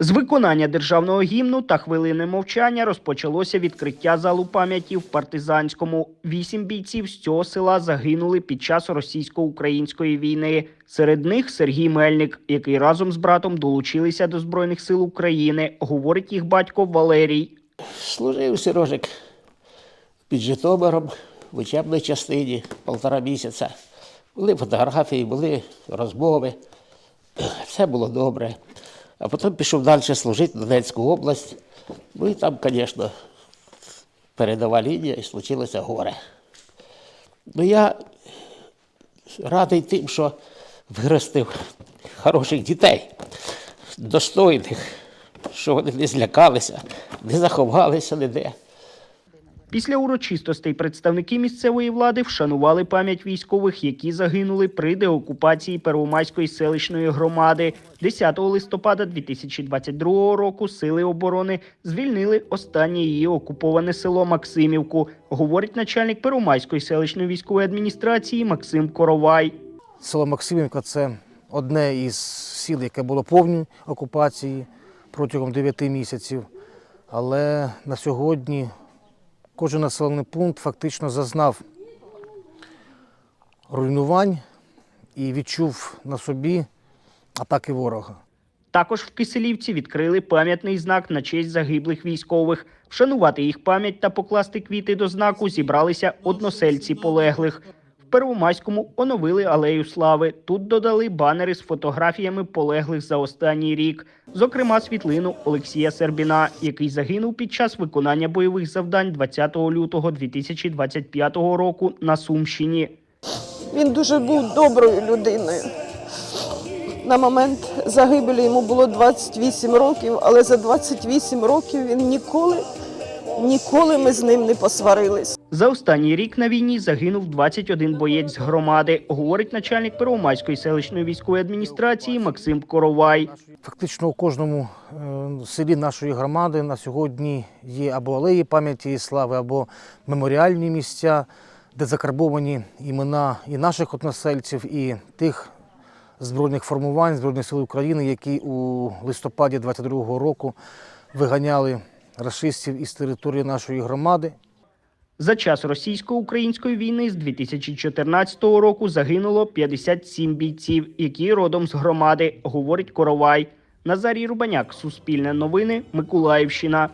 З виконання державного гімну та хвилини мовчання розпочалося відкриття залу пам'яті в партизанському. Вісім бійців з цього села загинули під час російсько-української війни. Серед них Сергій Мельник, який разом з братом долучилися до збройних сил України. Говорить їх батько Валерій. Служив Сережик під Житомиром в учебній частині полтора місяця. Були фотографії, були розмови, все було добре. А потім пішов далі служити в Донецьку область. Ну і там, звісно, передова лінія і случилося горе. Ну я радий тим, що виростив хороших дітей, достойних, що вони не злякалися, не заховалися ніде. Після урочистостей представники місцевої влади вшанували пам'ять військових, які загинули при деокупації Первомайської селищної громади. 10 листопада 2022 року сили оборони звільнили останнє її окуповане село Максимівку, говорить начальник Первомайської селищної військової адміністрації Максим Коровай. Село Максимівка це одне із сіл, яке було повній окупації протягом 9 місяців. Але на сьогодні кожен населений пункт фактично зазнав руйнувань і відчув на собі атаки ворога. Також в Киселівці відкрили пам'ятний знак на честь загиблих військових. Вшанувати їх пам'ять та покласти квіти до знаку зібралися односельці полеглих. Первомайському оновили алею слави. Тут додали банери з фотографіями полеглих за останній рік, зокрема світлину Олексія Сербіна, який загинув під час виконання бойових завдань 20 лютого 2025 року на Сумщині. Він дуже був доброю людиною. На момент загибелі йому було 28 років, але за 28 років він ніколи, ніколи ми з ним не посварились. За останній рік на війні загинув 21 боєць громади, говорить начальник Первомайської селищної військової адміністрації Максим Коровай. Фактично у кожному е, селі нашої громади на сьогодні є або алеї пам'яті і слави, або меморіальні місця, де закарбовані імена і наших односельців, і тих збройних формувань Збройних сил України, які у листопаді 22-го року виганяли рашистів із території нашої громади. За час російсько-української війни з 2014 року загинуло 57 бійців, які родом з громади, говорить Коровай. Назарій Рубаняк, Суспільне новини, Миколаївщина.